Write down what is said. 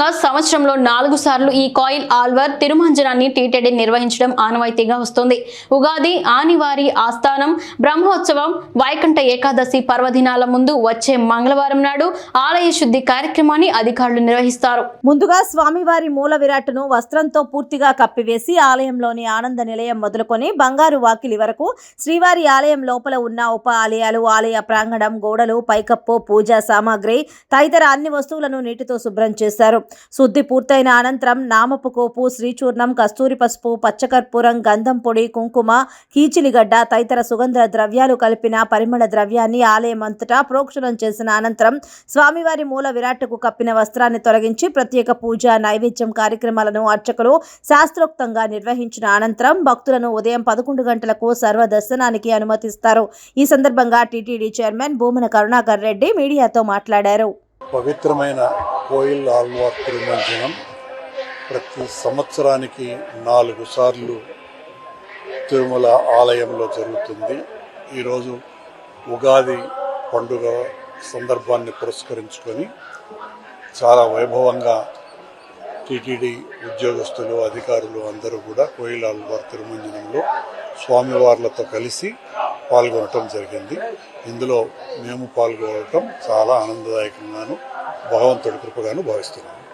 ప్రకారంగా సంవత్సరంలో నాలుగు సార్లు ఈ కాయిల్ ఆల్వర్ తిరుమంజనాన్ని టీటీడీ నిర్వహించడం ఆనవాయితీగా వస్తుంది. ఉగాది ఆనివారి ఆస్థానం బ్రహ్మోత్సవం వైకుంఠ ఏకాదశి పర్వదినాల ముందు వచ్చే మంగళవారం నాడు ఆలయ శుద్ధి కార్యక్రమాన్ని అధికారులు నిర్వహిస్తారు. ముందుగా స్వామివారి మూల విరాట్ను వస్త్రంతో పూర్తిగా కప్పివేసి ఆలయంలోని ఆనంద నిలయం మొదలుకొని బంగారు వాకిలి వరకు శ్రీవారి ఆలయం లోపల ఉన్న ఉప ఆలయాలు ఆలయ ప్రాంగణం గోడలు పైకప్పు పూజా సామాగ్రి తదితర అన్ని వస్తువులను నీటితో శుభ్రం చేశారు. శుద్ధి పూర్తయిన అనంతరం నామపుకోపు శ్రీచూర్ణం కస్తూరి పసుపు పచ్చకర్పూరం గంధం పొడి కుంకుమ కీచిలిగడ్డ తదితర సుగంధ ద్రవ్యాలు కలిపిన పరిమళ ద్రవ్యాన్ని ఆలయం అంతటా ప్రోక్షణం చేసిన అనంతరం స్వామివారి మూల విరాట్కు కప్పిన వస్త్రాన్ని తొలగించి ప్రత్యేక పూజ నైవేద్యం కార్యక్రమాలను అర్చకులు శాస్త్రోక్తంగా నిర్వహించిన అనంతరం భక్తులను ఉదయం పదకొండు గంటలకు సర్వ దర్శనానికి అనుమతిస్తారు. ఈ సందర్భంగా టీటీడీ చైర్మన్ భూమన కరుణాకర్ రెడ్డి మీడియాతో మాట్లాడారు. పవిత్రమైన కోయిల్ ఆల్వార్ తిరుమంజనం ప్రతి సంవత్సరానికి నాలుగు సార్లు తిరుమల ఆలయంలో జరుగుతుంది. ఈరోజు ఉగాది పండుగ సందర్భాన్ని పురస్కరించుకొని చాలా వైభవంగా టీటీడీ ఉద్యోగస్తులు అధికారులు అందరూ కూడా కోయిల్ ఆల్వార్ తిరుమంజనంలో స్వామివార్లతో కలిసి పాల్గొనటం జరిగింది. ఇందులో మేము పాల్గొనటం చాలా ఆనందదాయకంగాను భగవంతుడి కృపగాను భావిస్తున్నాము.